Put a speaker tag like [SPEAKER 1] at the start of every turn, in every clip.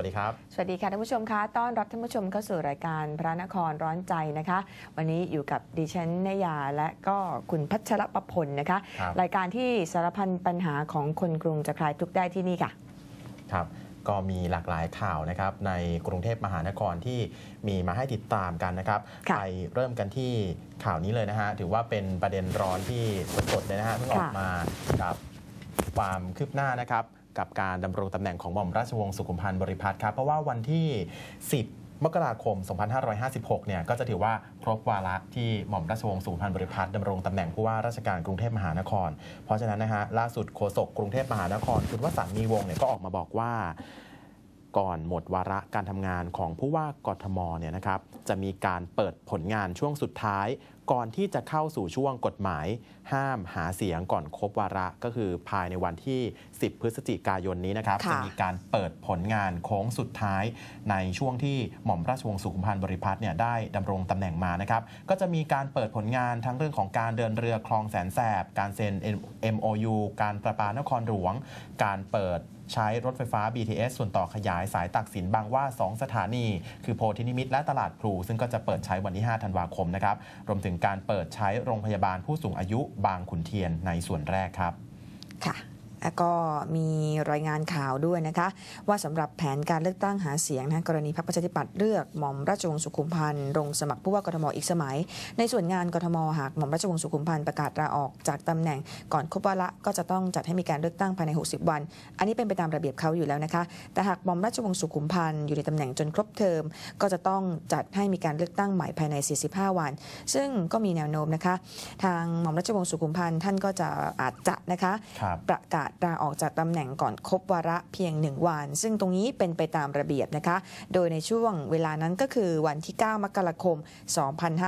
[SPEAKER 1] วัสดีครับ
[SPEAKER 2] สวัสดีค่ะท่านผู้ชมคะต้อนรับท่านผู้ชมเข้าสู่รายการพระนครร้อนใจนะคะ วันนี้อยู่กับดิฉันนยาและก็คุณพัชรประพลนะคะ
[SPEAKER 1] ครับ
[SPEAKER 2] รายการที่สารพันปัญหาของคนกรุงจะคลายทุกข์ได้ที่นี่ค่ะ
[SPEAKER 1] ครับ ก็มีหลากหลายข่าวนะครับในกรุงเทพมหานครที่มีมาให้ติดตามกันนะครับ
[SPEAKER 2] ค่ะ
[SPEAKER 1] ไปเริ่มกันที่ข่าวนี้เลยนะฮะถือว่าเป็นประเด็นร้อนที่สดๆเลยนะฮะเพิ่งออก
[SPEAKER 2] ค่ะ
[SPEAKER 1] มากับความคืบหน้านะครับ กับการดำรงตำแหน่งของหม่อมราชวงศ์สุขุมพันธ์บริพัตรครับ เพราะว่าวันที่ 10มกราคม 2556 เนี่ย ก็จะถือว่าครบวาระที่หม่อมราชวงศ์สุขุมพันธ์บริพัตรดำรงตำแหน่งผู้ว่าราชการกรุงเทพมหานคร เพราะฉะนั้นนะฮะ ล่าสุดโฆษกกรุงเทพมหานคร คุณวสันต์มีวงศ์เนี่ย ก็ออกมาบอกว่า ก่อนหมดวาระการทำงานของผู้ว่ากทมเนี่ยนะครับจะมีการเปิดผลงานช่วงสุดท้าย ก่อนที่จะเข้าสู่ช่วงกฎหมาย ห้ามหาเสียงก่อนครบวาระก็คือภายในวันที่ 10 พฤศจิกายนนี้นะครับ
[SPEAKER 2] ค่ะ
[SPEAKER 1] จะมีการเปิดผลงานโค้งสุดท้าย ในช่วงที่หม่อมราชวงศ์สุขุมพันธ์บริพัตรเนี่ยได้ดำรงตำแหน่งมานะครับก็จะมีการเปิดผลงานทั้งเรื่องของการเดินเรือคลองแสนแสบ การเซ็น MOU การประปานครหลวง การเปิด ใช้รถไฟฟ้า BTS ส่วนต่อขยายสายตักสินบางว่า 2 สถานี คือโพธินิมิตและตลาดพลูซึ่งก็จะเปิดใช้วันที่ 5 ธันวาคมนะครับ รวมถึงการเปิดใช้โรงพยาบาลผู้สูงอายุบางขุนเทียนในส่วนแรกครับ
[SPEAKER 2] ค่ะ ก็มีรายงานข่าวด้วยนะคะ ว่าสำหรับแผนการเลือกตั้งหาเสียงนะกรณีพรรคประชาธิปัตย์เลือกหม่อมราชวงศ์สุขุมพันธ์ลงสมัครผู้ว่ากทมอีกสมัย ในส่วนงานกทมหากหม่อมราชวงศ์สุขุมพันธ์ประกาศลาออกจากตำแหน่งก่อนครบวาระก็จะต้องจัดให้มีการเลือกตั้งภายใน 60 วัน อันนี้เป็นไปตามระเบียบเขาอยู่แล้วนะคะ แต่หากหม่อมราชวงศ์สุขุมพันธ์อยู่ในตำแหน่งจนครบเทอมก็จะต้องจัดให้มีการเลือกตั้งใหม่ภายใน 45 วัน ซึ่งก็มีแนวโน้มนะคะ ทางหม่อมราชวงศ์สุขุมพันธ์ท่านก็จะอาจจะนะคะ
[SPEAKER 1] ครับ
[SPEAKER 2] ประกาศลาออกจากตำแหน่งก่อนครบวาระเพียงหนึ่งวัน ซึ่งตรงนี้เป็นไปตามระเบียบนะคะ โดยในช่วงเวลานั้นก็คือวันที่ 9 มกราคม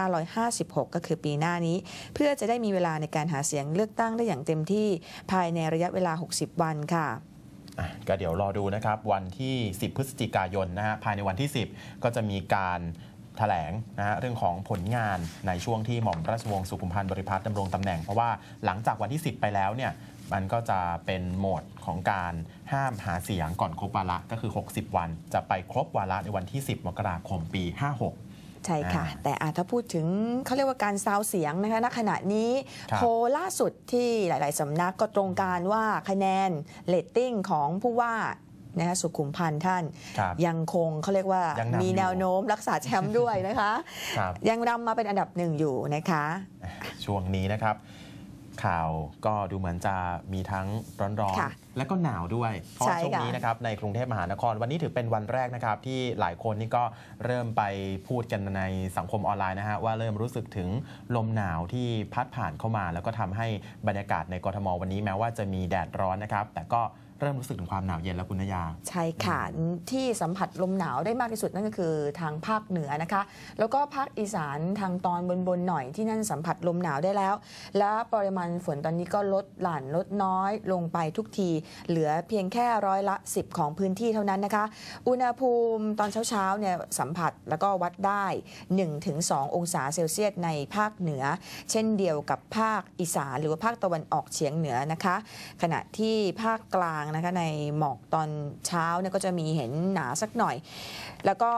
[SPEAKER 2] 2556 ก็คือปีหน้านี้ เพื่อจะได้มีเวลาในการหาเสียงเลือกตั้งได้อย่างเต็มที่ภายในระยะเวลา 60 วันค่ะ
[SPEAKER 1] ก็เดี๋ยวรอดูนะครับ วันที่ 10 พฤศจิกายนนะฮะภายในวันที่ 10 ก็จะมีการแถลงนะฮะเรื่องของผลงานในช่วงที่หม่อมราชวงศ์สุขุมพันธ์บริพัตรดำรงตำแหน่ง เพราะว่าหลังจากวันที่ 10 ไปแล้วเนี่ย มันก็จะเป็นโหมดของการห้ามหาเสียงก่อนครบวาระก็คือ 60 วัน จะไปครบวาระในวันที่ 10 มกราคมปี 56
[SPEAKER 2] ใช่ค่ะ
[SPEAKER 1] อ่า
[SPEAKER 2] แต่อาจถ้าพูดถึงเขาเรียกว่าการซาวเสียงนะคะณขณะนี้
[SPEAKER 1] ครับ
[SPEAKER 2] โพลล่าสุดที่หลาย ๆ สำนักก็ตรงกันว่าคะแนนเลตติ้งของผู้ว่านะคะสุขุมพันธ์ท่าน
[SPEAKER 1] ครับ
[SPEAKER 2] ยังคงเขาเรียกว่า
[SPEAKER 1] ยังนำอยู่
[SPEAKER 2] มีแนวโน้มรักษาแชมป์ด้วยนะคะ
[SPEAKER 1] ครับ
[SPEAKER 2] ยังรำมาเป็นอันดับหนึ่งอยู่นะคะ
[SPEAKER 1] ช่วงนี้นะครับ ข่าวก็ดูเหมือนจะมีทั้งร้อน
[SPEAKER 2] ค่ะ
[SPEAKER 1] ๆและก็หนาวด้วย เพราะ
[SPEAKER 2] ใช่
[SPEAKER 1] ว่าช่วง
[SPEAKER 2] ค่ะ
[SPEAKER 1] นี้นะครับในกรุงเทพมหานครวันนี้ถือเป็นวันแรกนะครับ ที่หลายคนนี่ก็เริ่มไปพูดกันในสังคมออนไลน์นะฮะว่าเริ่มรู้สึกถึงลมหนาวที่พัดผ่านเข้ามา แล้วก็ทำให้บรรยากาศในกรทมวันนี้แม้ว่าจะมีแดดร้อนนะครับ แต่ก็ เริ่มรู้สึกถึงความหนาวเย็นแล้วคุณนยา
[SPEAKER 2] ใช่ค่ะ ที่สัมผัสลมหนาวได้มากที่สุดนั่นก็คือทางภาคเหนือนะคะ แล้วก็ภาคอีสานทางตอนบนๆหน่อยที่นั่นสัมผัสลมหนาวได้แล้ว และปริมาณฝนตอนนี้ก็ลดหลั่นลดน้อยลงไปทุกที เหลือเพียงแค่ร้อยละ 10 ของพื้นที่เท่านั้นนะคะ อุณหภูมิตอนเช้าๆเนี่ยสัมผัสแล้วก็วัดได้ 1-2 องศาเซลเซียสในภาคเหนือ เช่นเดียวกับภาคอีสานหรือว่าภาคตะวันออกเฉียงเหนือนะคะ ขณะที่ภาคกลางนะคะในหมอกตอนเช้าเนี่ยก็จะมีเห็นหนาสักหน่อย แล้วก็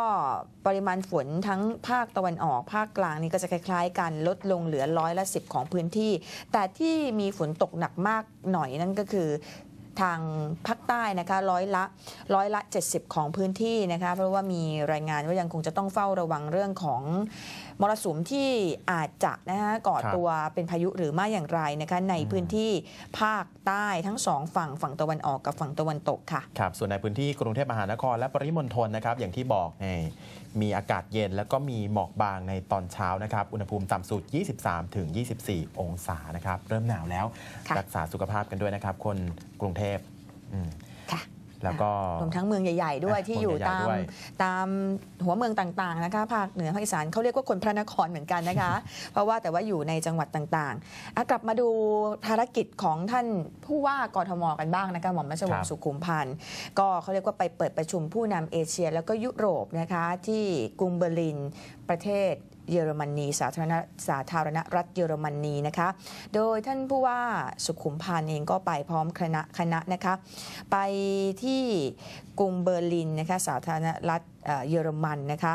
[SPEAKER 2] ปริมาณฝนทั้งภาคตะวันออก ภาคกลางนี่ก็จะคล้ายๆกันลดลงเหลือร้อยละสิของพื้นที่ แต่ที่มีฝนตกหนักมากหน่อยนั่นก็คือทางภาคใต้นะคะร้อยละร้อยละ 70 ของพื้นที่นะคะเพราะว่ามีรายงานว่ายังคงจะต้องเฝ้าระวังเรื่องของมรสุมที่อาจจะนะคะก่อ
[SPEAKER 1] ครับ
[SPEAKER 2] ตัวเป็นพายุหรือไม่อย่างไรนะคะในพื้นที่ภาคใต้ทั้งสองฝั่งฝั่งตะวันออกกับฝั่งตะวันตกค่ะ
[SPEAKER 1] ครับส่วนในพื้นที่กรุงเทพมหานครและปริมณฑลนะครับอย่างที่บอกไงมีอากาศเย็นแล้วก็มีหมอกบางในตอนเช้านะครับอุณหภูมิต่ำสุด 23 ถึง 24 องศานะครับเริ่มหนาวแล้ว
[SPEAKER 2] ค่ะ
[SPEAKER 1] รักษาสุขภาพกันด้วยนะครับ คนกรุงเทพอืม
[SPEAKER 2] ค่ะ
[SPEAKER 1] แล้วก็
[SPEAKER 2] รวมทั้งเมืองใหญ่ ๆ ด้วย
[SPEAKER 1] อะ
[SPEAKER 2] ที่อยู่
[SPEAKER 1] เมืองใหญ่
[SPEAKER 2] ตาม
[SPEAKER 1] ด้วย
[SPEAKER 2] ตามหัวเมืองต่างๆนะคะภาคเหนือภาคอีสานเขาเรียกว่าคนพระนครเหมือนกันนะคะ เพราะว่าแต่ว่าอยู่ในจังหวัดต่างๆอะกลับมาดูภารกิจของท่านผู้ว่ากทมกันบ้างนะคะหม่อมราชวง
[SPEAKER 1] ครั
[SPEAKER 2] ศ์
[SPEAKER 1] บ
[SPEAKER 2] สุขุมพันธ์ก็เขาเรียกว่าไปเปิดประชุมผู้นำเอเชีย แล้วก็ยุโรปนะคะที่กรุงเบอร์ลินประเทศ เยอรมนีสาธารณสาธารณรัฐเยอรมนีนะคะ โดยท่านผู้ว่าสุขุมพันธ์เองก็ไปพร้อมคณะคณะนะคะ ไปที่กรุงเบอร์ลินนะคะสาธารณรัฐ เยอรมันนะคะ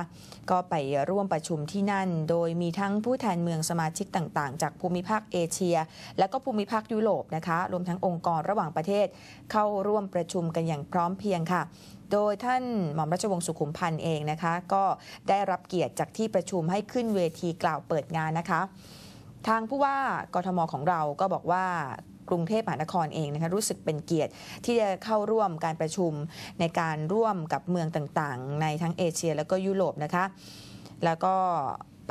[SPEAKER 2] ก็ไปร่วมประชุมที่นั่น โดยมีทั้งผู้แทนเมืองสมาชิกต่างๆ จากภูมิภาคเอเชีย และก็ภูมิภาคยุโรปนะคะ รวมทั้งองค์กรระหว่างประเทศ เข้าร่วมประชุมกันอย่างพร้อมเพรียงค่ะโดยท่านหม่อมราชวงศ์สุขุมพันธ์เองนะคะ ก็ได้รับเกียรติจากที่ประชุมให้ขึ้นเวทีกล่าวเปิดงานนะคะ ทางผู้ว่ากทมของเราก็บอกว่า กรุงเทพมหานครเองนะคะรู้สึกเป็นเกียรติที่จะเข้าร่วมการประชุมในการร่วมกับเมืองต่างๆ ในทั้งเอเชีย แล้วก็ยุโรปนะคะแล้วก็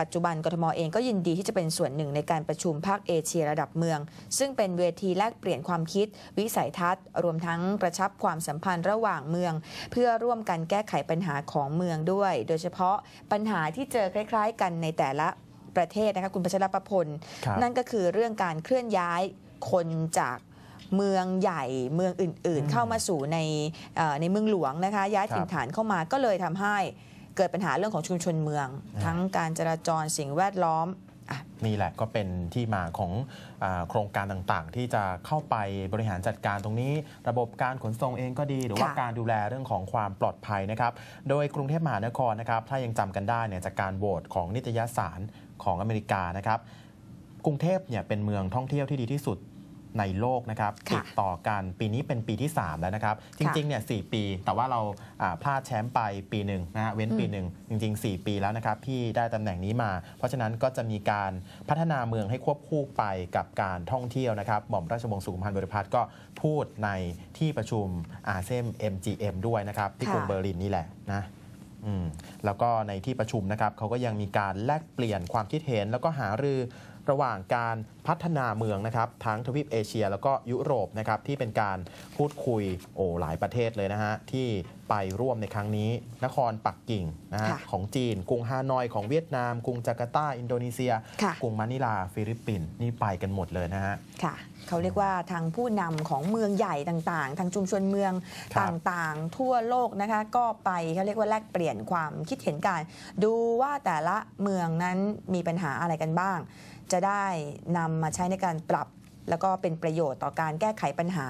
[SPEAKER 2] ปัจจุบันกทมเองก็ยินดีที่จะเป็นส่วนหนึ่งในการประชุมภาคเอเชียระดับเมือง ซึ่งเป็นเวทีแลกเปลี่ยนความคิด วิสัยทัศน์ รวมทั้งกระชับความสัมพันธ์ระหว่างเมือง เพื่อร่วมกันแก้ไขปัญหาของเมืองด้วย โดยเฉพาะปัญหาที่เจอคล้าย ๆ กันในแต่ละประเทศนะคะคุณพัชรประพล
[SPEAKER 1] ครับ
[SPEAKER 2] นั่นก็คือเรื่องการเคลื่อนย้าย คนจากเมืองใหญ่เมืองอื่น
[SPEAKER 1] อืม
[SPEAKER 2] ๆเข้ามาสู่ในเอ่อในเมืองหลวงนะคะ ย้าย
[SPEAKER 1] ครับ
[SPEAKER 2] ถิ่นฐานเข้ามาก็เลยทำให้เกิดปัญหาเรื่องของชุมชนเมือง
[SPEAKER 1] อ่า
[SPEAKER 2] ทั้งการจราจรสิ่งแวดล้อมอะ
[SPEAKER 1] นี่แหละก็เป็นที่มาของอาโครงการต่างๆ ที่จะเข้าไปบริหารจัดการตรงนี้ ระบบการขนส่งเองก็ดี หรือว่า
[SPEAKER 2] ค่ะ
[SPEAKER 1] การดูแลเรื่องของความปลอดภัยนะครับ โดยกรุงเทพมหานครนะครับ ถ้ายังจำกันได้เนี่ยจากการโหวตของนิตยสารของอเมริกานะครับกรุงเทพเนี่ยเป็นเมืองท่องเที่ยวที่ดีที่สุด ในโลกนะครับ
[SPEAKER 2] ค่ะ
[SPEAKER 1] ติดต่อกันปีนี้เป็นปีที่ 3 แล้วนะครับ จริงๆเนี่ยสปี แต่ว่าเราอ่าพลาดแชมป์ไปปีหนึ่งนะฮะเว้นปีหนึ่งจริง ๆ 4 ปีแล้วนะครับที่ได้ตำแหน่งนี้มา เพราะฉะนั้นก็จะมีการพัฒนาเมืองให้ควบคู่ไปกับการท่องเที่ยวนะครับหม่อมราชวงศ์สุขุมพันธ์บริพัตรก็พูดในที่ประชุมอาเซียน MGM ด้วยนะครับที่กรุง
[SPEAKER 2] ค่ะ
[SPEAKER 1] เบอร์ลินนี่แหละนะอืมแล้วก็ในที่ประชุมนะครับเขาก็ยังมีการแลกเปลี่ยนความคิดเห็นแล้วก็หารือ ระหว่างการพัฒนาเมืองนะครับทั้งทวีปเอเชีย แล้วก็ยุโรปนะครับที่เป็นการพูดคุยโอ้หลายประเทศเลยนะฮะที่ไปร่วมในครั้งนี้ นครปักกิ่งนะฮะ
[SPEAKER 2] ค่ะ
[SPEAKER 1] ของจีน กรุงฮานอยของเวียดนาม กรุงจาการ์ตา อินโดนีเซีย
[SPEAKER 2] ค่ะ
[SPEAKER 1] กรุงมะนิลา ฟิลิปปินส์นี่ไปกันหมดเลยนะฮะ
[SPEAKER 2] ค่ะเขาเรียกว่าทางผู้นำของเมืองใหญ่ต่างๆ ทางชุมชนเมือง
[SPEAKER 1] ครับ
[SPEAKER 2] ต่างๆ ทั่วโลกนะคะ ก็ไปเขาเรียกว่าแลกเปลี่ยนความคิดเห็นกัน ดูว่าแต่ละเมืองนั้นมีปัญหาอะไรกันบ้าง จะได้นำมาใช้ในการปรับ แล้วก็เป็นประโยชน์ต่อการแก้ไขปัญหา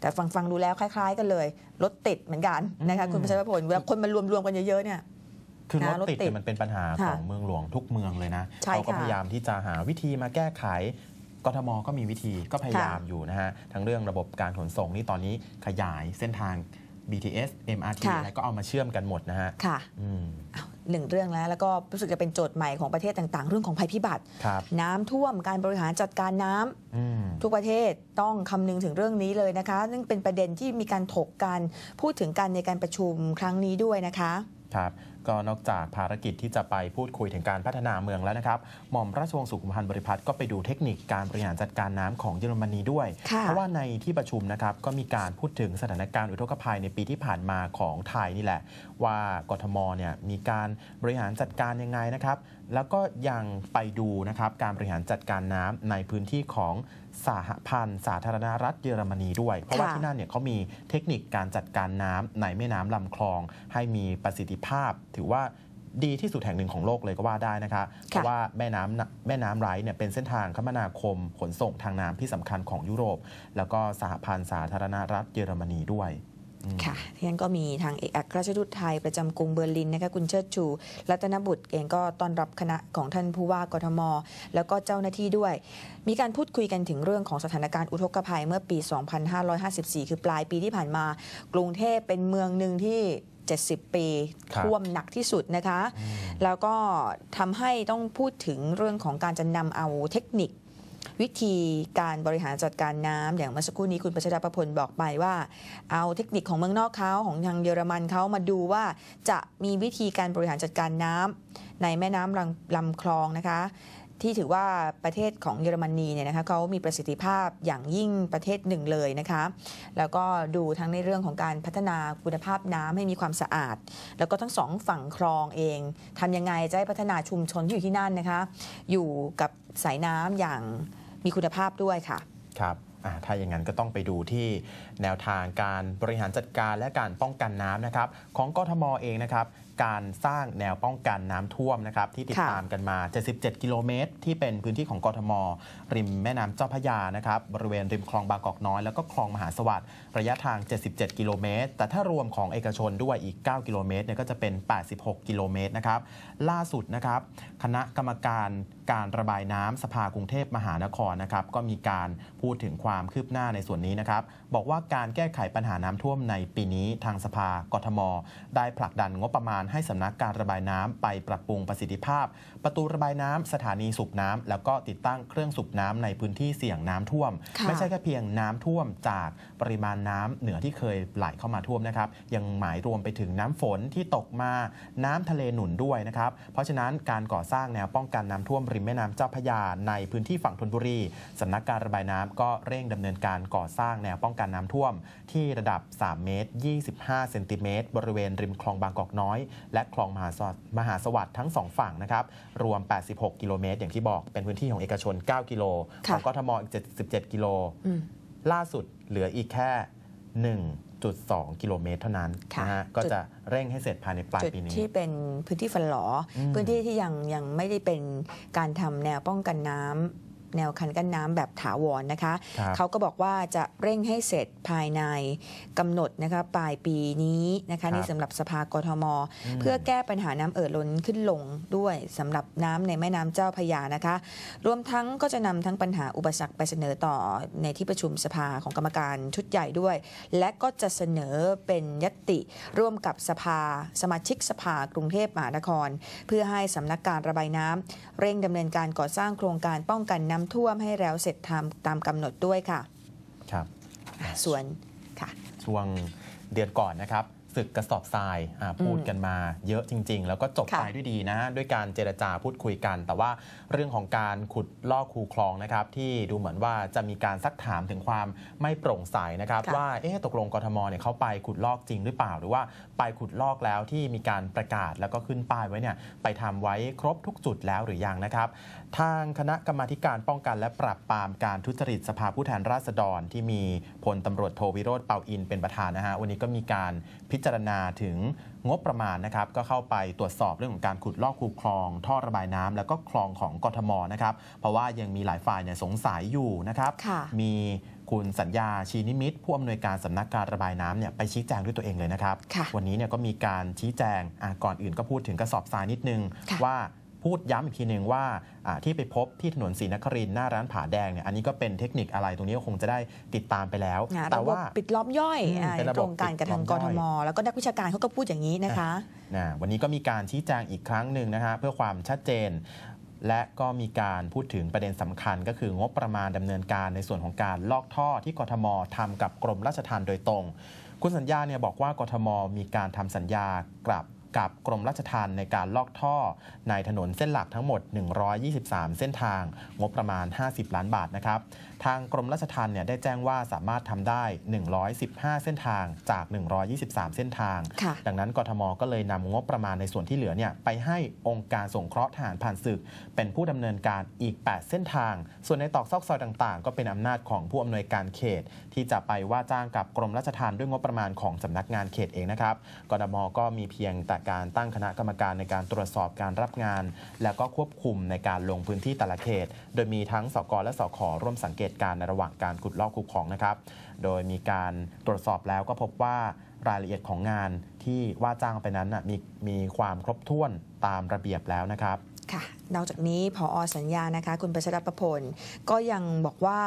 [SPEAKER 2] แต่ฟังฟังๆดูแล้วคล้าย ๆ กันเลยรถติดเหมือนกันนะคะ
[SPEAKER 1] อืม
[SPEAKER 2] คุณประชาพลเวลาคนมารวมๆกันเยอะๆเนี่ย
[SPEAKER 1] คือรถ
[SPEAKER 2] นะรถ
[SPEAKER 1] ติด
[SPEAKER 2] ติด
[SPEAKER 1] เนี่ยมันเป็นปัญหาข
[SPEAKER 2] ค่ะ
[SPEAKER 1] องเมืองหลวงทุกเมืองเลยนะ
[SPEAKER 2] ใช่
[SPEAKER 1] เขาก็
[SPEAKER 2] ค่ะ
[SPEAKER 1] พยายามที่จะหาวิธีมาแก้ไขกทมก็มีวิธีก็พยายาม
[SPEAKER 2] ค่ะ
[SPEAKER 1] อยู่นะฮะทั้งเรื่องระบบการขนส่งนี่ตอนนี้ขยายเส้นทาง BTS MRT
[SPEAKER 2] ค่ะ
[SPEAKER 1] อะไรก็เอามาเชื่อมกันหมดนะฮะ
[SPEAKER 2] ค่ะ
[SPEAKER 1] อืม
[SPEAKER 2] อ้าวหนึ่งเรื่องแล้ว แล้วก็รู้สึกจะเป็นโจทย์ใหม่ของประเทศต่างๆ เรื่องของภัยพิบัติ
[SPEAKER 1] ครับ
[SPEAKER 2] น้ำท่วมการบริหารจัดการน้ำ
[SPEAKER 1] อืม
[SPEAKER 2] ทุกประเทศต้องคำนึงถึงเรื่องนี้เลยนะคะ ซึ่งเป็นประเด็นที่มีการถกกัน พูดถึงกันในการประชุมครั้งนี้ด้วยนะคะ
[SPEAKER 1] ครับก็นอกจากภารกิจที่จะไปพูดคุยถึงการพัฒนาเมืองแล้วนะครับ หม่อมราชวงศ์สุขุมพันธ์บริพัตรก็ไปดูเทคนิคการบริหารจัดการน้ำของเยอรมนีด้วย
[SPEAKER 2] ค่ะ
[SPEAKER 1] เพราะว่าในที่ประชุมนะครับก็มีการพูดถึงสถานการณ์อุทกภัยในปีที่ผ่านมาของไทยนี่แหละ ว่ากทมเนี่ยมีการบริหารจัดการยังไงนะครับ แล้วก็ยังไปดูนะครับการบริหารจัดการน้ำในพื้นที่ของ สหพันธ์สาธารณรัฐเยอรมนีด้วย เพราะว่า
[SPEAKER 2] ค่ะ
[SPEAKER 1] ที่นั่นเนี่ยเขามีเทคนิคการจัดการน้ำในแม่น้ำลำคลอง ให้มีประสิทธิภาพ ถือว่าดีที่สุดแห่งหนึ่งของโลกเลยก็ว่าได้นะคะเพราะว่าแม่น้ำน่ะแม่น้ำไรเนี่ยเป็นเส้นทางคมนาคมขนส่งทางน้ำที่สำคัญของยุโรป แล้วก็สหพันธ์สาธารณรัฐเยอรมนีด้วยอืม
[SPEAKER 2] ค่ะที่นั้นก็มีทางเอกอัครราชทูตไทยประจำกรุงเบอร์ลินนะคะคุณเชิดชู รัตนบุตรเองก็ต้อนรับคณะของท่านผู้ว่ากทม แล้วก็เจ้าหน้าที่ด้วย มีการพูดคุยกันถึงเรื่องของสถานการณ์อุทกภัยเมื่อปี 2554 คือปลายปีที่ผ่านมา กรุงเทพเป็นเมืองหนึ่งที่ 70 ปี
[SPEAKER 1] ครับ
[SPEAKER 2] ท่วมหนักที่สุดนะคะ แล้วก็ทำให้ต้องพูดถึงเรื่องของการจะนำเอาเทคนิค วิธีการบริหารจัดการน้ำอย่างเมื่อสักครู่นี้คุณประชดาประพลบอกไปว่า เอาเทคนิคของเมืองนอกเขาของทางเยอรมันเขามาดูว่าจะมีวิธีการบริหารจัดการน้ำในแม่น้ำลำลำคลองนะคะ ที่ถือว่าประเทศของเยอรมนีเนี่ยนะคะเขามีประสิทธิภาพอย่างยิ่งประเทศหนึ่งเลยนะคะ แล้วก็ดูทั้งในเรื่องของการพัฒนาคุณภาพน้ำให้มีความสะอาด แล้วก็ทั้งสองฝั่งคลองเองทำยังไงจะให้พัฒนาชุมชนที่อยู่ที่นั่นนะคะ อยู่กับ สายน้ำอย่างมีคุณภาพด้วยค่ะ
[SPEAKER 1] ครับอ่าถ้าอย่างนั้นก็ต้องไปดูที่แนวทางการบริหารจัดการและการป้องกันน้ำนะครับ ของกทมเองนะครับ การสร้างแนวป้องกันน้ำท่วมนะครับที่ติด
[SPEAKER 2] ค่ะ
[SPEAKER 1] ตามกันมา 77 กิโลเมตร ที่เป็นพื้นที่ของกทม ริมแม่น้ำเจ้าพระยานะครับบริเวณริมคลองบางกอกน้อย แล้วก็คลองมหาสวัสดิ์ระยะทาง 77 กิโลเมตร แต่ถ้ารวมของเอกชนด้วยอีก 9 กิโลเมตรเนี่ยก็จะเป็น 86 กิโลเมตรนะครับล่าสุดนะครับคณะกรรมการการระบายน้ำสภากรุงเทพมหานครนะครับก็มีการพูดถึงความคืบหน้าในส่วนนี้นะครับบอกว่าการแก้ไขปัญหาน้ำท่วมในปีนี้ทางสภากทม ได้ผลักดันงบประมาณให้สำนักการระบายน้ำไปปรับปรุงประสิทธิภาพ ประตูระบายน้ำสถานีสูบน้ำแล้วก็ติดตั้งเครื่องสูบน้ำในพื้นที่เสี่ยงน้ำท่วม ไม่ใช่แค่เพียงน้ำท่วมจากปริมาณน้ำเหนือที่เคยไหลเข้ามาท่วมนะครับยังหมายรวมไปถึงน้ำฝนที่ตกมาน้ำทะเลหนุนด้วยนะครับเพราะฉะนั้นการก่อสร้างแนวป้องกันน้ำท่วมริมแม่น้ำเจ้าพระยาในพื้นที่ฝั่งธนบุรีสำนักการระบายน้ำก็เร่งดำเนินการก่อสร้างแนวป้องกันน้ำท่วม ที่ระดับ 3 เมตร 25 เซนติเมตร บริเวณริมคลองบางกอกน้อย และคลองมหาสวัสดิ์มหาสวัสดิ์ทั้งสองฝั่งนะครับ รวม 86 กิโลเมตร อย่างที่บอกเป็นพื้นที่ของเอกชน 9 กิโล
[SPEAKER 2] ค่ะ
[SPEAKER 1] ของกทมอีก 77 กิโล
[SPEAKER 2] อืม
[SPEAKER 1] ล่าสุดเหลืออีกแค่1.2กิโลเมตรเท่านั้น
[SPEAKER 2] ค่ะ
[SPEAKER 1] นะฮะก็
[SPEAKER 2] จุด
[SPEAKER 1] จะเร่งให้เสร็จภายในปลาย
[SPEAKER 2] จุด
[SPEAKER 1] ปีนี้
[SPEAKER 2] ที่เป็นพื้นที่ฟันหลออ
[SPEAKER 1] ม
[SPEAKER 2] พื้นที่ที่ยังยังไม่ได้เป็นการทำแนวป้องกันน้ำ แนวคันกั้นน้ำแบบถาวรนะคะ
[SPEAKER 1] ครับ
[SPEAKER 2] เขาก็บอกว่าจะเร่งให้เสร็จภายในกำหนดนะคะปลายปีนี้นะ
[SPEAKER 1] ครั
[SPEAKER 2] คะ
[SPEAKER 1] บ
[SPEAKER 2] นี่สำหรับสภากทม
[SPEAKER 1] ม
[SPEAKER 2] เพื่อแก้ปัญหาน้ำเอ่อล้นขึ้นลงด้วยสำหรับน้ำในแม่น้ำเจ้าพระยานะคะ รวมทั้งก็จะนำทั้งปัญหาอุปสรรคไปเสนอต่อในที่ประชุมสภาของกรรมการชุดใหญ่ด้วย และก็จะเสนอเป็นยตติร่วมกับสภา สมาชิกสภากรุงเทพมหานคร เพื่อให้สำนักการระบายน้ำเร่งดำเนินการก่อสร้างโครงการป้องกันน้ำท่วมให้แล้วเสร็จตามตามกำหนดด้วยค่ะ
[SPEAKER 1] ครับ
[SPEAKER 2] ส่วนค่ะ
[SPEAKER 1] ช่วงเดือนก่อนนะครับ ศึกกระสอบทรายอ่าพูดกันมาเยอะจริง ๆ แล้วก็จบ
[SPEAKER 2] ค่ะ
[SPEAKER 1] ไปด้วยดีนะด้วยการเจรจาพูดคุยกัน แต่ว่าเรื่องของการขุดลอกคูคลองนะครับที่ดูเหมือนว่าจะมีการซักถามถึงความไม่โปร่งใสนะครับ
[SPEAKER 2] ค่ะ
[SPEAKER 1] ว่าเอ๊ะตกลงกทมเนี่ยเขาไปขุดลอกจริงหรือเปล่า หรือว่าไปขุดลอกแล้วที่มีการประกาศแล้วก็ขึ้นป้ายไว้เนี่ยไปทำไว้ครบทุกจุดแล้วหรือยังนะครับทางคณะกรรมาธิการป้องกันและปราบปรามการทุจริตสภาผู้แทนราษฎรที่มีพลตำรวจโทวิโรธเปาอินเป็นประธานนะฮะวันนี้ก็มีการ พิจารณาถึงงบประมาณนะครับก็เข้าไปตรวจสอบเรื่องของการขุดลอกคูคลอง ท่อระบายน้ำแล้วก็คลองของกทมนะครับเพราะว่ายังมีหลายฝ่ายเนี่ยสงสัยอยู่นะครับ
[SPEAKER 2] ค่ะ
[SPEAKER 1] มีคุณสัญญาชีนิมิตรผู้อำนวยการสำนักการระบายน้ำเนี่ยไปชี้แจงด้วยตัวเองเลยนะครับ
[SPEAKER 2] ค่ะ
[SPEAKER 1] วันนี้เนี่ยก็มีการชี้แจงอะก่อนอื่นก็พูดถึงกระสอบทรายนิดนึง
[SPEAKER 2] ค่ะ
[SPEAKER 1] ว่า พูดย้ำอีกทีหนึ่งว่าอ่าที่ไปพบที่ถนนศรีนครินทร์หน้าร้านผาแดงเนี่ยอันนี้ก็เป็นเทคนิคอะไรตรงนี้ก็คงจะได้ติดตามไปแล้ว
[SPEAKER 2] งาน
[SPEAKER 1] แต่
[SPEAKER 2] ระบบ
[SPEAKER 1] ว่า
[SPEAKER 2] ปิดล้อมย่อย
[SPEAKER 1] อืม
[SPEAKER 2] อ่า
[SPEAKER 1] เป็นระบบ
[SPEAKER 2] โครงการกับทาง
[SPEAKER 1] ปิ
[SPEAKER 2] ก
[SPEAKER 1] ดล้อม
[SPEAKER 2] ท
[SPEAKER 1] ย่อย
[SPEAKER 2] มแล้วก็นักวิชาการเขาก็พูดอย่างนี้นะคะ
[SPEAKER 1] นะวันนี้ก็มีการชี้แจงอีกครั้งหนึ่งนะฮะเพื่อความชัดเจนและก็มีการพูดถึงประเด็นสำคัญก็คืองบประมาณดำเนินการในส่วนของการลอกท่อที่กทมทำกับกรมราชทัณฑ์โดยตรง คุณสัญญาเนี่ยบอกว่ากทมมีการทำสัญญากับ กับกรมราชทัณฑ์ในการลอกท่อ ในถนนเส้นหลักทั้งหมด 123 เส้นทาง งบประมาณ 50 ล้านบาทนะครับ ทางกรมราชทัณฑ์เนี่ยได้แจ้งว่าสามารถทำได้ 115 เส้นทางจาก 123 เส้นทาง
[SPEAKER 2] ค่ะ
[SPEAKER 1] ดังนั้นกทมก็เลยนำงบประมาณในส่วนที่เหลือเนี่ยไปให้องค์การสงเคราะห์ทหารผ่านศึก เป็นผู้ดำเนินการอีก 8 เส้นทาง ส่วนในตอกซอกซอยต่างๆ ก็เป็นอำนาจของผู้อำนวยการเขต ที่จะไปว่าจ้างกับกรมราชทัณฑ์ด้วยงบประมาณของสำนักงานเขตเองนะครับกทมก็มีเพียงแต่การตั้งคณะกรรมการในการตรวจสอบการรับงาน และก็ควบคุมในการลงพื้นที่แต่ละเขต โดยมีทั้งสกและสขร่วมสังเกตการณ์ในระหว่างการขุดลอกคูคลองนะครับ โดยมีการตรวจสอบแล้วก็พบว่ารายละเอียดของงานที่ว่าจ้างไปนั้นมีมีความครบถ้วนตามระเบียบแล้วนะครับ
[SPEAKER 2] นอกจากนี้พออสัญญานะคะ คุณประชรประพล ก็ยังบอกว่า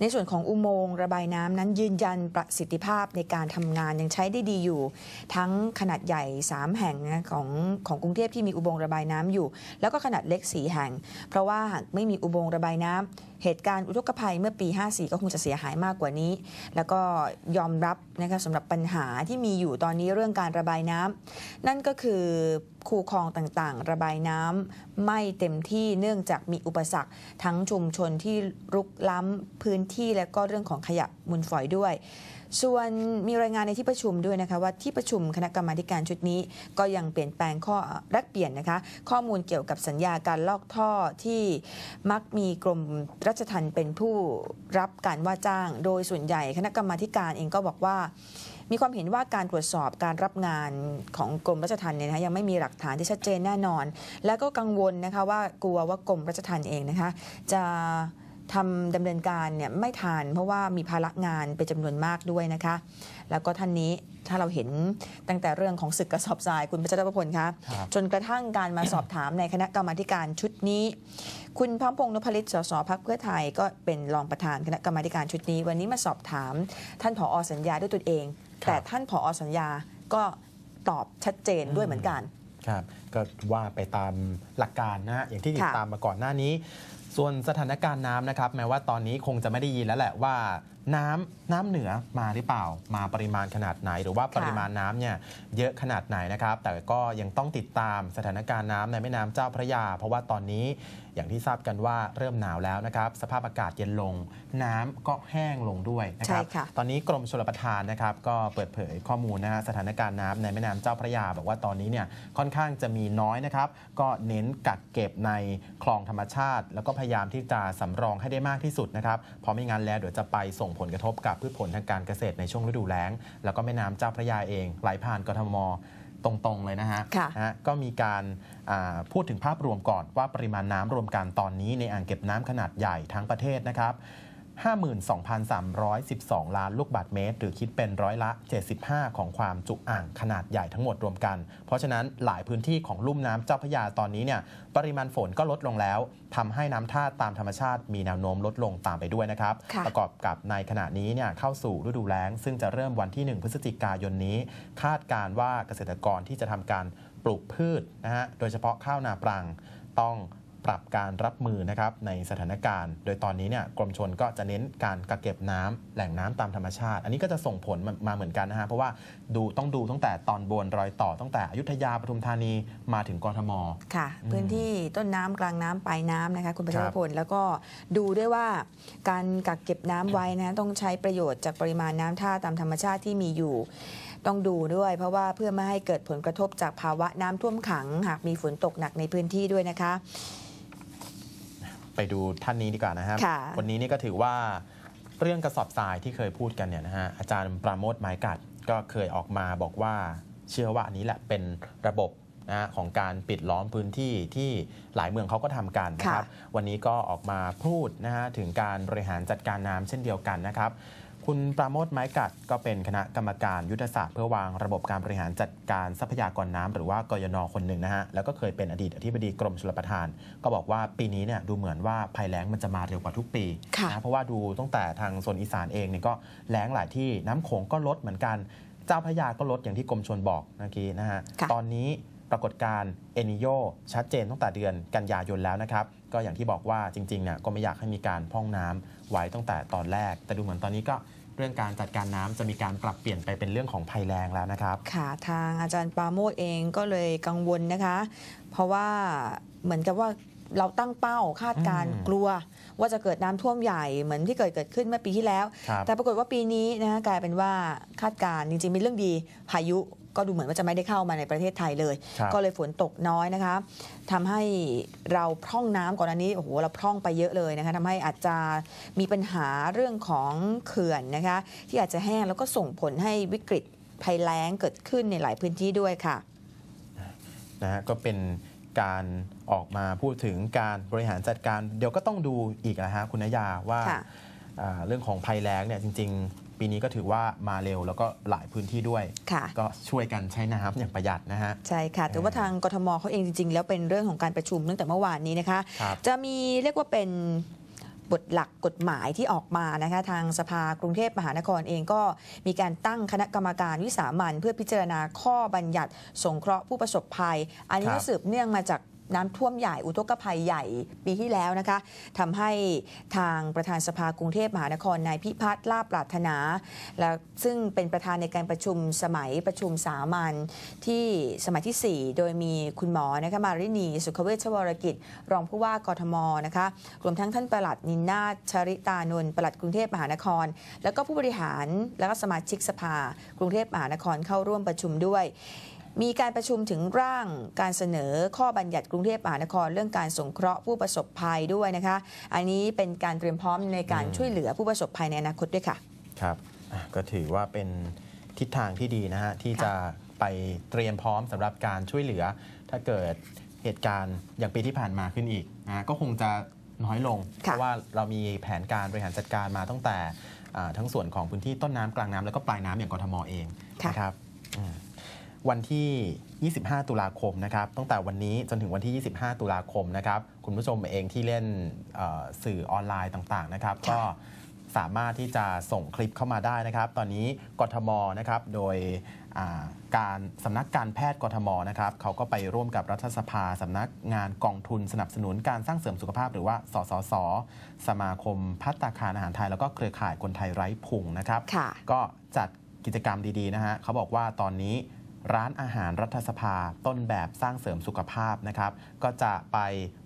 [SPEAKER 2] ในส่วนของอุโมงค์ระบายน้ำนั้นยืนยันประสิทธิภาพในการทำงานยังใช้ได้ดีอยู่ ทั้งขนาดใหญ่ 3 แห่งของของกรุงเทพที่มีอุโมงค์ระบายน้ำอยู่ แล้วก็ขนาดเล็ก 4 แห่ง เพราะว่าหากไม่มีอุโมงค์ระบายน้ำ เหตุการณ์อุทกภัยเมื่อปี 54 ก็คงจะเสียหายมากกว่านี้ แล้วก็ยอมรับนะคะสำหรับปัญหาที่มีอยู่ตอนนี้เรื่องการระบายน้ำนั่นก็คือคูคลองต่างๆ ระบายน้ำไม่เต็มที่เนื่องจากมีอุปสรรค ทั้งชุมชนที่รุกล้ำพื้นที่และก็เรื่องของขยะมูลฝอยด้วย ส่วนมีรายงานในที่ประชุมด้วยนะคะว่าที่ประชุมคณะกรรมาการชุดนี้ ก็ยังเปลี่ยนแปลงข้อแลกเปลี่ยนนะคะ ข้อมูลเกี่ยวกับสัญญาการลอกท่อที่มักมีกรมรัชทัณฑ์เป็นผู้รับการว่าจ้าง โดยส่วนใหญ่คณะกรรมาการเองก็บอกว่ามีความเห็นว่าการตรวจสอบการรับงานของกรมราชทัณฑ์เนี่ยนะคะยังไม่มีหลักฐานที่ชัดเจนแน่นอน แล้วก็กังวลนะคะว่ากลัวว่ากรมราชทัณฑ์เองนะคะจะ ทำดำเนินการเนี่ยไม่ทันเพราะว่ามีภาระงานเป็นจำนวนมากด้วยนะคะ แล้วก็ท่านนี้ถ้าเราเห็นตั้งแต่เรื่องของศึกกระสอบทรายคุณประจักษ์พลคะ
[SPEAKER 1] ครับ
[SPEAKER 2] จนกระทั่งการมาสอบถามในคณะกรรมาธิการชุดนี้ คุณพร้อมพงษ์นพลิตสสพักเพื่อไทยก็เป็นรองประธานคณะกรรมาธิการชุดนี้ วันนี้มาสอบถาม ท่านผอสัญญาด้วยตนเอง
[SPEAKER 1] ครับ
[SPEAKER 2] แต่ท่านผอสัญญาก็ตอบชัดเจนด้วยเหมือนกัน
[SPEAKER 1] ครับก็ว่าไปตามหลักการนะฮะอย่างที่ติด
[SPEAKER 2] ค่ะ
[SPEAKER 1] ตามมาก่อนหน้านี้ ส่วนสถานการณ์น้ำนะครับ แม้ว่าตอนนี้คงจะไม่ได้ยินแล้วแหละว่า น้ำน้ำเหนือมาหรือเปล่า มาปริมาณขนาดไหน หรือว่าปริมาณน้ำเนี่ยเยอะขนาดไหนนะครับ แต่ก็ยังต้องติดตามสถานการณ์น้ำในแม่น้ำเจ้าพระยา เพราะว่าตอนนี้อย่างที่ทราบกันว่าเริ่มหนาวแล้วนะครับ สภาพอากาศเย็นลง น้ำก็แห้งลงด้วยนะครับ
[SPEAKER 2] ใช่ค่ะ
[SPEAKER 1] ตอนนี้กรมชลประทานนะครับก็เปิดเผยข้อมูลนะฮะสถานการณ์น้ำในแม่น้ำเจ้าพระยา บอกว่าตอนนี้เนี่ยค่อนข้างจะมีน้อยนะครับ ก็เน้นกักเก็บในคลองธรรมชาติ แล้วก็พยายามที่จะสำรองให้ได้มากที่สุดนะครับเพราะไม่งั้นแล้วเดี๋ยวจะไปส่งผลกระทบกับพืชผลทางการเกษตรในช่วงฤดูแล้ง แล้วก็แม่น้ำเจ้าพระยาเองไหลผ่านกทมตรงๆเลยนะฮะ
[SPEAKER 2] ค่ะ
[SPEAKER 1] นะฮะก็มีการอ่าพูดถึงภาพรวมก่อนว่าปริมาณน้ำรวมกันตอนนี้ในอ่างเก็บน้ำขนาดใหญ่ทั้งประเทศนะครับ 52,312 ล้านลูกบาศก์เมตร หรือคิดเป็นร้อยละ 75 ของความจุอ่างขนาดใหญ่ทั้งหมดรวมกัน เพราะฉะนั้นหลายพื้นที่ของลุ่มน้ำเจ้าพระยาตอนนี้เนี่ยปริมาณฝนก็ลดลงแล้วทำให้น้ำท่าตามธรรมชาติมีแนวโน้มลดลงตามไปด้วยนะครับ
[SPEAKER 2] ค่ะ
[SPEAKER 1] ประกอบกับในขณะนี้เนี่ยเข้าสู่ฤดูแล้ง ซึ่งจะเริ่มวันที่ 1 พฤศจิกายนนี้ คาดการณ์ว่าเกษตรกรที่จะทำการปลูกพืชนะฮะโดยเฉพาะข้าวนาปรังต้อง ปรับการรับมือนะครับในสถานการณ์ โดยตอนนี้เนี่ยกรมชนก็จะเน้นการกักเก็บน้ำแหล่งน้ำตามธรรมชาติ อันนี้ก็จะส่งผลมามาเหมือนกันนะฮะเพราะว่าดูต้องดูตั้งแต่ตอนบนรอยต่อตั้งแต่อยุธยาปทุมธานีมาถึงกรทม
[SPEAKER 2] ค่ะ
[SPEAKER 1] อืม
[SPEAKER 2] พื้นที่ต้นน้ำกลางน้ำปลายน้ำนะคะคุณประช
[SPEAKER 1] คารับ
[SPEAKER 2] พลแล้วก็ดูด้วยว่าการกักเก็บน้ำไว้นะต้องใช้ประโยชน์จากปริมาณน้ำท่าตามธรรมชาติที่มีอยู่ต้องดูด้วยเพราะว่าเพื่อไม่ให้เกิดผลกระทบจากภาวะน้ำท่วมขัง หากมีฝนตกหนักในพื้นที่ด้วยนะคะ
[SPEAKER 1] ไป ดูท่านนี้ดีกว่านะครับ
[SPEAKER 2] ค่ะ
[SPEAKER 1] วันนี้นี่ก็ถือว่าเรื่องกระสอบทรายที่เคยพูดกันเนี่ยนะฮะอาจารย์ปราโมทไม้กัดก็เคยออกมาบอกว่าเชื่อว่าอันนี้แหละเป็นระบบนะฮะของการปิดล้อมพื้นที่ที่หลายเมืองเขาก็ทำกันนะครับ วันนี้ก็ออกมาพูดนะฮะถึงการบริหารจัดการน้ำเช่นเดียวกันนะครับ คุณปราโมทไม้กัดก็เป็นคณะกรรมการยุทธศาสตร์เพื่อวางระบบการบริหารจัดการทรัพยากรน้ำหรือว่ากยนคนหนึ่งนะฮะแล้วก็เคยเป็นอดีตอธิบดีกรมชลประทาน ก็บอกว่าปีนี้เนี่ยดูเหมือนว่าภัยแล้งมันจะมาเร็วกว่าทุกปี
[SPEAKER 2] ค่ะ
[SPEAKER 1] นะเพราะว่าดูตั้งแต่ทางโซนอีสานเองเนี่ยก็แล้งหลายที่น้ำโขงก็ลดเหมือนกัน เจ้าพระยาก็ลดอย่างที่กรมชลบอกเมื่อกี้นะฮะ
[SPEAKER 2] ค่ะ
[SPEAKER 1] ตอนนี้ ปรากฏการณ์เอนิโยชัดเจนตั้งแต่เดือนกันยายนแล้วนะครับ ก็อย่างที่บอกว่าจริงๆเนี่ยก็ไม่อยากให้มีการพร่องน้ำไว้ตั้งแต่ตอนแรก แต่ดูเหมือนตอนนี้ก็เรื่องการจัดการน้ำจะมีการปรับเปลี่ยนไปเป็นเรื่องของภัยแรงแล้วนะครับ
[SPEAKER 2] ค่ะ ทางอาจารย์ปราโมทเองก็เลยกังวลนะคะ เพราะว่าเหมือนกับว่าเราตั้งเป้าคาดการณ์
[SPEAKER 1] อืม
[SPEAKER 2] กลัว ว่าจะเกิดน้ำท่วมใหญ่เหมือนที่เกิดเกิดขึ้นเมื่อปีที่แล้ว
[SPEAKER 1] ครับ
[SPEAKER 2] แต่ปรากฏว่าปีนี้นะคะกลายเป็นว่าคาดการณ์จริงๆมีเรื่องดีพายุ ก็ดูเหมือนว่าจะไม่ได้เข้ามาในประเทศไทยเลย
[SPEAKER 1] ครับ
[SPEAKER 2] ก็เลยฝนตกน้อยนะคะทำให้เราพร่องน้ำก่อนอันนี้โอ้โหเราพร่องไปเยอะเลยนะคะทำให้อาจจะมีปัญหาเรื่องของเขื่อนนะคะ ที่อาจจะแห้งแล้วก็ส่งผลให้วิกฤตภัยแล้งเกิดขึ้นในหลายพื้นที่ด้วยค่ะ
[SPEAKER 1] นะฮะก็เป็นการออกมาพูดถึงการบริหารจัดการ เดี๋ยวก็ต้องดูอีกนะฮะคุณนยาว่า
[SPEAKER 2] ค่ะ
[SPEAKER 1] อ่าเรื่องของภัยแล้งเนี่ยจริง ๆ ปีนี้ก็ถือว่ามาเร็วแล้วก็หลายพื้นที่ด้วย
[SPEAKER 2] ค่ะ
[SPEAKER 1] ก็ช่วยกันใช้น้ำอย่างประหยัดนะฮะ
[SPEAKER 2] ใช่ค่ะ แต่ว่าทางกทมเขาเองจริง ๆ แล้วเป็นเรื่องของการประชุมตั้งแต่เมื่อวานนี้นะคะ
[SPEAKER 1] ครับ
[SPEAKER 2] จะมีเรียกว่าเป็นบทหลักกฎหมายที่ออกมานะคะทางสภากรุงเทพมหานครเองก็มีการตั้งคณะกรรมการวิสามันเพื่อพิจารณาข้อบัญญัติสงเคราะห์ผู้ประสบภัย อันนี้
[SPEAKER 1] ครับ
[SPEAKER 2] ก็สืบเนื่องมาจาก น้ำท่วมใหญ่อุทกภัยใหญ่ปีที่แล้วนะคะทำให้ทางประธานสภากรุงเทพมหานครนายพิพัฒน์ลาบปรารถนา และซึ่งเป็นประธานในการประชุมสมัยประชุมสามัญที่สมัยที่ 4 โดยมีคุณหมอนะคะมารินีสุขเวชวรกิจ รองผู้ว่ากทมนะคะรวมทั้งท่านประหลัดนินนาชริตานนท์ประหลัดกรุงเทพมหานคร แล้วก็ผู้บริหารและก็สมาชิกสภากรุงเทพมหานครเข้าร่วมประชุมด้วย มีการประชุมถึงร่างการเสนอข้อบัญญัติกรุงเทพมหานครเรื่องการสงเคราะห์ผู้ประสบภัยด้วยนะคะ อันนี้เป็นการเตรียมพร้อมในการ
[SPEAKER 1] อืม
[SPEAKER 2] ช่วยเหลือผู้ประสบภัยในอนาคตด้วยค่ะ
[SPEAKER 1] ครับอะก็ถือว่าเป็นททิศทางที่ดีนะฮะที่จะไปเตรียมพร้อมสำหรับการช่วยเหลือ ถ้าเกิดเหตุการณ์อย่างปีที่ผ่านมาขึ้นอีกนะก็คงจะน้อยลง เพ
[SPEAKER 2] ค่ะ
[SPEAKER 1] ราะว่าเรามีแผนการบริหารจัดการมาตั้งแต่อ่าทั้งส่วนของพื้นที่ต้นน้ำกลางน้ำแล้วก็ปลายน้ำอย่างกทมเอง
[SPEAKER 2] ค่ะ
[SPEAKER 1] นะครับอืม วันที่ 25 ตุลาคมนะครับ ตั้งแต่วันนี้จนถึงวันที่ 25 ตุลาคมนะครับ คุณผู้ชมเองที่เล่นเอ่อสื่อออนไลน์ต่างๆนะครับ
[SPEAKER 2] ค่ะ
[SPEAKER 1] ก็สามารถที่จะส่งคลิปเข้ามาได้นะครับ ตอนนี้กทมนะครับ โดยอ่าการสำนักการแพทย์กทมนะครับเขาก็ไปร่วมกับรัฐสภาสำนักงานกองทุนสนับสนุนการสร้างเสริมสุขภาพ หรือว่า สสส สมาคมพัตตาคารอาหารไทย แล้วก็เครือข่ายคนไทยไร้พุงนะครับ
[SPEAKER 2] ค่ะ
[SPEAKER 1] ก็จัดกิจกรรมดีๆนะฮะเขาบอกว่าตอนนี้ ร้านอาหารรัฐสภา ต้นแบบสร้างเสริมสุขภาพนะครับ ก็จะไป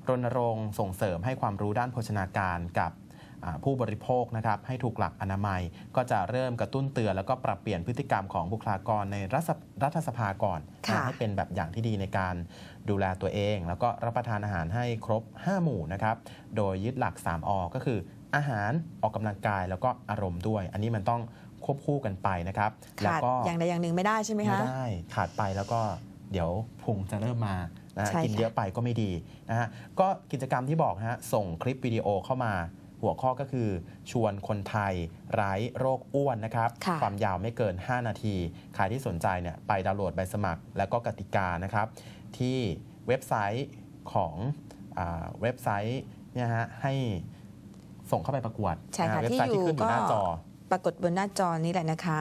[SPEAKER 1] รณรงค์ส่งเสริมให้ความรู้ด้านโภชนาการกับอ่าผู้บริโภคนะครับให้ถูกหลักอนามัย ก็จะเริ่มกระตุ้นเตือนแล้วก็ปรับเปลี่ยนพฤติกรรมของบุคลากรในรัฐสรัฐสภาก่อน
[SPEAKER 2] ค่ะ
[SPEAKER 1] นะให้เป็นแบบอย่างที่ดีในการดูแลตัวเอง แล้วก็รับประทานอาหารให้ครบ 5 หมู่นะครับโดยยึดหลัก 3อก็คืออาหารออกกำลังกายแล้วก็อารมณ์ด้วย อันนี้มันต้อง ควบคู่กันไปนะครับ แล้ว
[SPEAKER 2] ขาด
[SPEAKER 1] ก็
[SPEAKER 2] อย่างใดอย่างหนึ่งไม่ได้ใช่ไหม
[SPEAKER 1] ไม่
[SPEAKER 2] คะ
[SPEAKER 1] ได้ขาดไปแล้วก็เดี๋ยวพุงจะเริ่มมานะฮะ
[SPEAKER 2] ใช่ค่ะ
[SPEAKER 1] กินเยอะไปก็ไม่ดีนะฮะก็กิจกรรมที่บอกนะฮะส่งคลิปวิดีโอเข้ามา หัวข้อก็คือ ชวนคนไทยไร้โรคอ้วนนะครับ
[SPEAKER 2] ค่ะ
[SPEAKER 1] ความยาวไม่เกิน 5 นาที ใครที่สนใจเนี่ยไปดาวน์โหลดใบสมัคร แล้วก็กติกานะครับ ที่เว็บไซต์ของอาเว็บไซต์เนี่ยฮะให้ส่งเข้าไปประกวด
[SPEAKER 2] ใช่ค่ะ
[SPEAKER 1] นฮเว็บ
[SPEAKER 2] ที่
[SPEAKER 1] ไซต์
[SPEAKER 2] อยู่
[SPEAKER 1] ที่ขึ้นอยู่หน้า
[SPEAKER 2] ก็
[SPEAKER 1] จอ
[SPEAKER 2] ปรากฏบนหน้าจอนี้แหละนะคะ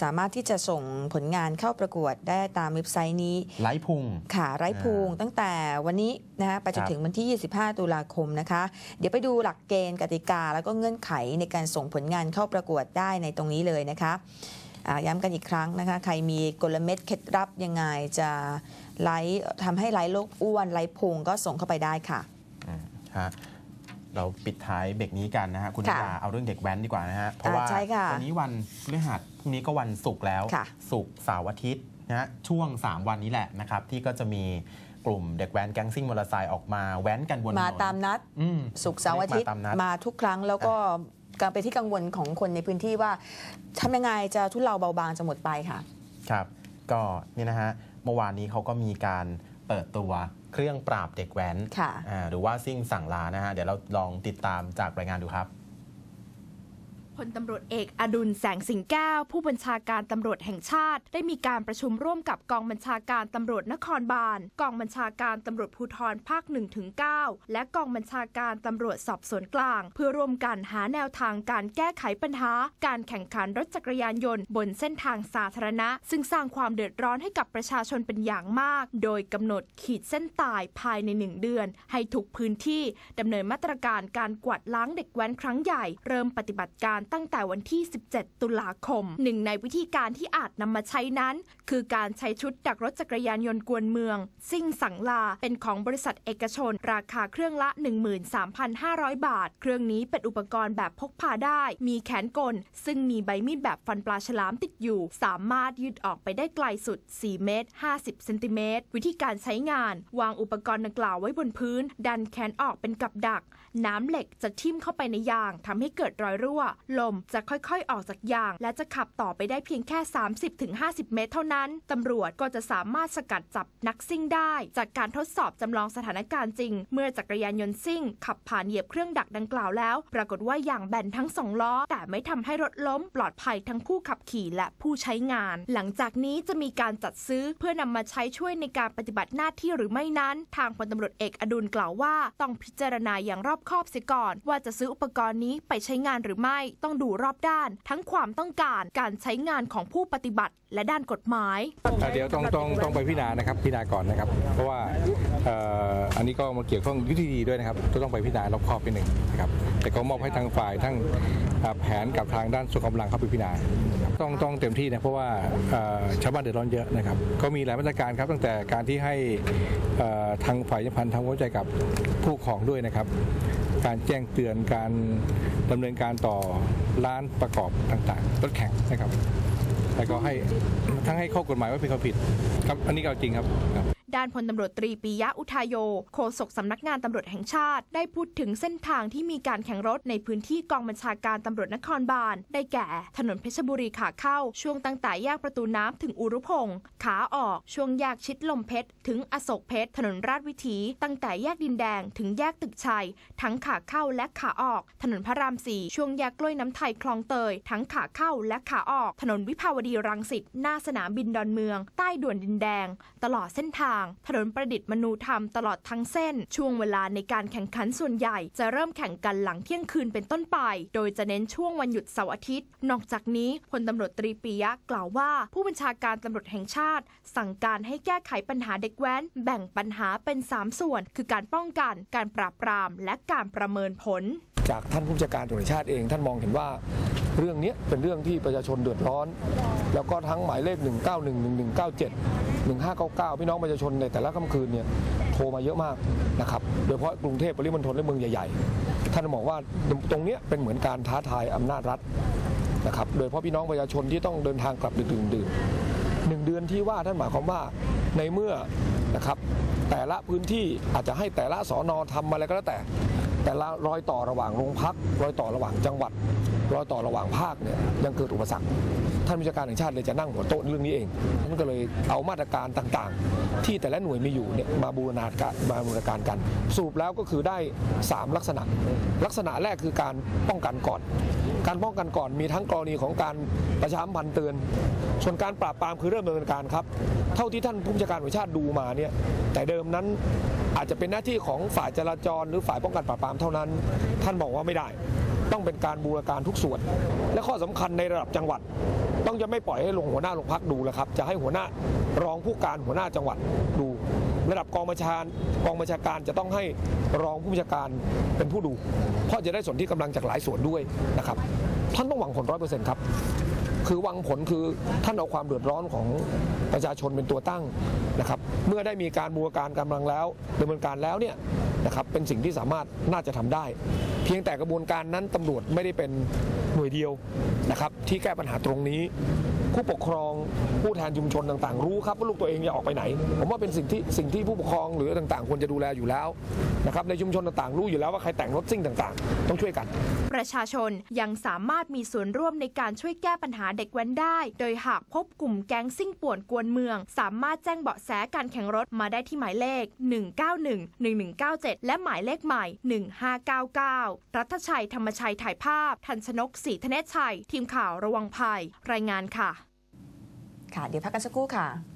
[SPEAKER 2] สามารถที่จะส่งผลงานเข้าประกวดได้ตามเว็บไซต์นี้
[SPEAKER 1] ไลฟ์พุง
[SPEAKER 2] ค่ะไร้ภูงตั้งแต่วันนี้นะคะไปจน
[SPEAKER 1] ครับ
[SPEAKER 2] ถึงวันที่ 25 ตุลาคมนะคะ เดี๋ยวไปดูหลักเกณฑ์กติกา แล้วก็เงื่อนไขในการส่งผลงานเข้าประกวดได้ในตรงนี้เลยนะคะอ่าย้ำกันอีกครั้งนะคะ ใครมีกลเม็ดเคล็ดลับยังไงจะไล่ทำให้ไร้โรคอ้วนไร้พุงก็ส่งเข้าไปได้ค่ะ
[SPEAKER 1] อืมฮะ เราปิดท้ายเบรกนี้กันนะฮะคุณ
[SPEAKER 2] ค่ะ
[SPEAKER 1] นิดาเอาเรื่องเด็กแว้นดีกว่านะฮะเพราะว่า
[SPEAKER 2] ใช่ค่ะ
[SPEAKER 1] วันี้วันพฤหัสพรุ่งนี้ก็วันศุกร์แล้ว
[SPEAKER 2] ค่ะ
[SPEAKER 1] ศุกร์เสาร์อาทิตย์นะฮะช่วง 3 วันนี้แหละนะครับที่ก็จะมีกลุ่มเด็กแว้นแก๊งซิ่งมอเตอร์ไซค์ออกมาแว้นกันบนถนน
[SPEAKER 2] มาตามนัด
[SPEAKER 1] อืม
[SPEAKER 2] สุกร์เสาร์อาทิตย์
[SPEAKER 1] มตามนัด
[SPEAKER 2] มาทุกครั้งแล้วก็การไปนที่กังวลของคนในพื้นที่ว่าทำยังไงจะทุเลาเบาบางจะหมดไปค่ะ
[SPEAKER 1] ครับ ก็เนี่ยนะฮะเมื่อวานนี้เขาก็มีการเปิดตัว เครื่องปราบเด็กแว้น
[SPEAKER 2] ค่ะ
[SPEAKER 1] อ่าหรือว่าซิ่งสั่งลานะฮะเดี๋ยวเราลองติดตามจากรายงานดูครับ
[SPEAKER 3] พลตำรวจเอกอดุลแสงสิงแก้ว ผู้บัญชาการตำรวจแห่งชาติ ได้มีการประชุมร่วมกับกองบัญชาการตำรวจนครบาล กองบัญชาการตำรวจภูธรภาค1ถึง9และกองบัญชาการตำรวจสอบสวนกลาง เพื่อร่วมกันหาแนวทางการแก้ไขปัญหา การแข่งขันรถจักรยานยนต์ บนเส้นทางสาธารณะ ซึ่งสร้างความเดือดร้อนให้กับประชาชนเป็นอย่างมาก โดยกำหนดขีดเส้นตายภายใน 1 เดือน ให้ทุกพื้นที่ดำเนินมาตรการการกวาดล้างเด็กแว้นครั้งใหญ่ เริ่มปฏิบัติการตั้งแต่วันที่ 17 ตุลาคม หนึ่งในวิธีการที่อาจนำมาใช้นั้น คือการใช้ชุดดักรถจักรยานยนต์กวนเมือง ซิ่งสังลา เป็นของบริษัทเอกชน ราคาเครื่องละ 13,500 บาท เครื่องนี้เป็นอุปกรณ์แบบพกพาได้ มีแขนกล ซึ่งมีใบมีดแบบฟันปลาฉลามติดอยู่ สามารถยืดออกไปได้ไกลสุด 4 เมตร 50 เซนติเมตร วิธีการใช้งาน วางอุปกรณ์ดังกล่าวไว้บนพื้น ดันแขนออกเป็นกับดัก น้ำเหล็กจะทิ่มเข้าไปในยางทำให้เกิดรอยรั่ว ลมจะค่อยๆออกจากยาง และจะขับต่อไปได้เพียงแค่ 30-50 เมตรเท่านั้นตำรวจก็จะสามารถสกัดจับนักซิ่งได้ จากการทดสอบจำลองสถานการณ์จริง เมื่อจักรยานยนต์ซิ่ง ขับผ่านเหยียบเครื่องดักดังกล่าวแล้ว ปรากฏว่ายางแบนทั้งสองล้อ แต่ไม่ทำให้รถล้ม ปลอดภัยทั้งผู้ขับขี่และผู้ใช้งาน หลังจากนี้จะมีการจัดซื้อเพื่อนำมาใช้ช่วยในการปฏิบัติหน้าที่หรือไม่นั้น ทางพลตำรวจเอกอดุลกล่าวว่า ต้องพิจารณาอย่างรอบคอบเสียก่อน ว่าจะซื้ออุปกรณ์นี้ไปใช้งานหรือไม่ ต้องดูรอบด้าน ทั้งความต้องการการใช้งานของผู้ปฏิบัติ และด้านกฎหมาย
[SPEAKER 4] เดี๋ยวต้องต้องต้องไปพิจารณานะครับพิจารณาก่อนนะครับ เพราะว่าอันนี้ก็มาเกี่ยวข้องยุทธดีด้วยนะครับก็ต้องไปพิจารณารอบคอบนิดหนึ่งนะครับแต่ก็มอบให้ทางฝ่ายทั้งแผนกับทางด้านส่วนกำลังเข้าไปพิจารณาต้องต้องเต็มที่นะเพราะว่าชาวบ้านเดือดร้อนเยอะนะครับก็มีหลายมาตรการครับตั้งแต่การที่ให้ทางฝ่ายยพันธ์ทำความเข้าใจกับผู้ปกครองด้วยนะครับ การแจ้งเตือนการดำเนินการต่อร้านประกอบต่างๆรถแข่งนะครับแล้วก็ให้ทั้งให้ข้อกฎหมายว่าเป็นความผิดครับอันนี้ก็จริงครับครับ
[SPEAKER 3] ด้านพลตำรวจตรีปิยะอุทายโย โฆษกสำนักงานตำรวจแห่งชาติ ได้พูดถึงเส้นทางที่มีการแข่งรถในพื้นที่กองบัญชาการตำรวจนครบาล ได้แก่ ถนนเพชรบุรีขาเข้า ช่วงตั้งแต่แยกประตูน้ำถึงอุรุพงศ์ขาออก ช่วงแยกชิดลมเพชร ถึงอโศกเพชร ถนนราชวิถี ตั้งแต่แยกดินแดงถึงแยกตึกชัย ทั้งขาเข้าและขาออก ถนนพระรามสี่ช่วงแยกกล้วยน้ำไทยคลองเตย ทั้งขาเข้าและขาออก ถนนวิภาวดีรังสิตหน้าสนามบินดอนเมือง ใต้ด่วนดินแดง ตลอดเส้นทางถนนประดิษฐ์มนูธรรมตลอดทั้งเส้น ช่วงเวลาในการแข่งขันส่วนใหญ่ จะเริ่มแข่งกันหลังเที่ยงคืนเป็นต้นไป โดยจะเน้นช่วงวันหยุดเสาร์อาทิตย์ นอกจากนี้พลตำรวจตรีปิยะกล่าวว่า ผู้บัญชาการตำรวจแห่งชาติ สั่งการให้แก้ไขปัญหาเด็กแว้น แบ่งปัญหาเป็น 3 ส่วน คือการป้องกัน การปราบปราม และการประเมินผล
[SPEAKER 5] จากท่านผู้จัดการตำรวจแห่งชาติเอง ท่านมองเห็นว่าเรื่องนี้เป็นเรื่องที่ประชาชนเดือดร้อน แล้วก็ทั้งหมายเลข 191 1197 1599 พี่น้องประชาชนในแต่ละค่ำคืนเนี่ยโทรมาเยอะมากนะครับโดยเฉพาะกรุงเทพปริมณฑลและเมืองใหญ่ๆ ท่านบอกว่าตรงเนี้ยเป็นเหมือนการท้าทายอำนาจรัฐนะครับโดยเฉพาะพี่น้องประชาชนที่ต้องเดินทางกลับดึกดื่นหนึ่งเดือนที่ว่าท่านหมายความว่าในเมื่อนะครับแต่ละพื้นที่อาจจะให้แต่ละสอนอทำอะไรก็แล้วแต่ แต่ละรอยต่อระหว่างโรงพักรอยต่อระหว่างจังหวัด รอยต่อระหว่างภาคเนี่ยยังเกิดอุปสรรคท่านผู้จัดการแห่งชาติเลยจะนั่งหัวโต๊ะเรื่องนี้เองท่านก็เลยเอามาตรการต่างๆ ที่แต่ละหน่วยมีอยู่เนี่ยมาบูรณาการมาบูรณาการกันสรุปแล้วก็คือได้ 3 ลักษณะ ลักษณะแรกคือการป้องกันก่อน การป้องกันก่อนมีทั้งกรณีของการประชาสัมพันธ์เตือน ส่วนการปราบปรามคือเริ่มดำเนินการครับ เท่าที่ท่านผู้บัญชาการแห่งชาติดูมาเนี่ยแต่เดิมนั้นอาจจะเป็นหน้าที่ของฝ่ายจราจร หรือฝ่ายป้องกันปราบปรามเท่านั้น ท่านบอกว่าไม่ได้ ต้องเป็นการบูรการทุกส่วน และข้อสำคัญในระดับจังหวัด ต้องจะไม่ปล่อยให้ลงหัวหน้าลงพักดูแล้วครับ จะให้หัวหน้ารองผู้การหัวหน้าจังหวัดดู ระดับกองบัญชาการกองบัญชาการจะต้องให้รองผู้บัญชาการเป็นผู้ดู เพราะจะได้ส่วนที่กำลังจากหลายส่วนด้วยนะครับท่านต้องหวังผลร้อยเปอร์เซ็นต์ครับ คือวังผลคือท่านเอาความเดือดร้อนของประชาชนเป็นตัวตั้งนะครับ เมื่อได้มีการบูรการกำลังแล้วดำเนินการแล้วเนี่ยนะครับเป็นสิ่งที่สามารถน่าจะทำได้ เพียงแต่กระบวนการนั้นตำรวจไม่ได้เป็นหน่วยเดียวนะครับ ที่แก้ปัญหาตรงนี้ ผู้ปกครองผู้แทนชุมชนต่างๆ รู้ครับว่าลูกตัวเองจะออกไปไหน ผมว่าเป็นสิ่งที่สิ่งที่ผู้ปกครองหรือต่างๆควรจะดูแลอยู่แล้วนะครับในชุมชนต่างๆรู้อยู่แล้วว่าใครแต่งรถซิ่งต่างๆ ต้องช่วยกัน
[SPEAKER 3] ประชาชนยังสามารถมีส่วนร่วมในการช่วยแก้ปัญหาเด็กแว้นได้ โดยหากพบกลุ่มแก๊งซิ่งป่วนกวนเมือง สามารถแจ้งเบาะแสการแข่งรถมาได้ที่หมายเลข 191 1197 และหมายเลขใหม่ 1599 รัฐชัยธรรมชัยถ่ายภาพ ทันชนกศรีธเนศชัย ทีมข่าวระวังภัย รายงานค่ะ
[SPEAKER 2] ค่ะ เดี๋ยวพักกันสักครู่ค่ะ